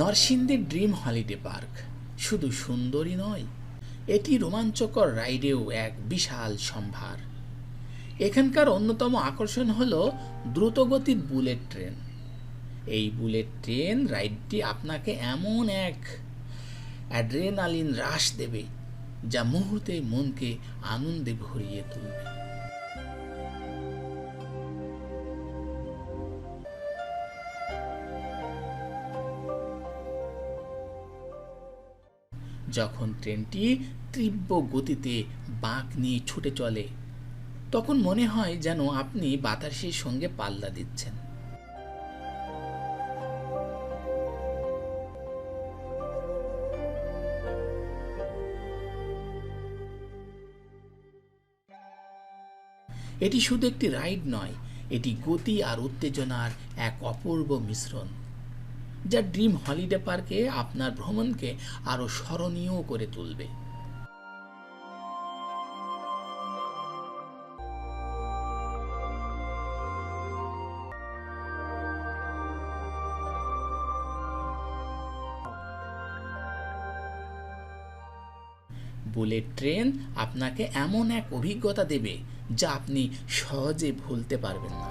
নরসিংদীর dream holiday park. শুধু সুন্দরই নয়, এটি রোমাঞ্চকর রাইডেও এক বিশাল সম্ভার। এখানকার অন্যতম আকর্ষণ হল দ্রুতগতির বুলেট ট্রেন। এই বুলেট ট্রেন রাইডটি আপনাকে এমন এক অ্যাড্রেনালিন হ্রাস দেবে, যা মুহূর্তে মনকে আনন্দে ভরিয়ে তুলবে। যখন ট্রেনটি তীব্র গতিতে বাঁক নিয়ে ছুটে চলে, তখন মনে হয় যেন আপনি বাতাসের সঙ্গে পাল্লা দিচ্ছেন। এটি শুধু একটি রাইড নয়, এটি গতি আর উত্তেজনার এক অপূর্ব মিশ্রণ। যা ড্রিম হলিডে পার্কে আপনার ভ্রমণকে আরও স্মরণীয় করে তুলবে। বুলেট ট্রেন আপনাকে এমন এক অভিজ্ঞতা দেবে যা আপনি সহজে ভুলতে পারবেন না।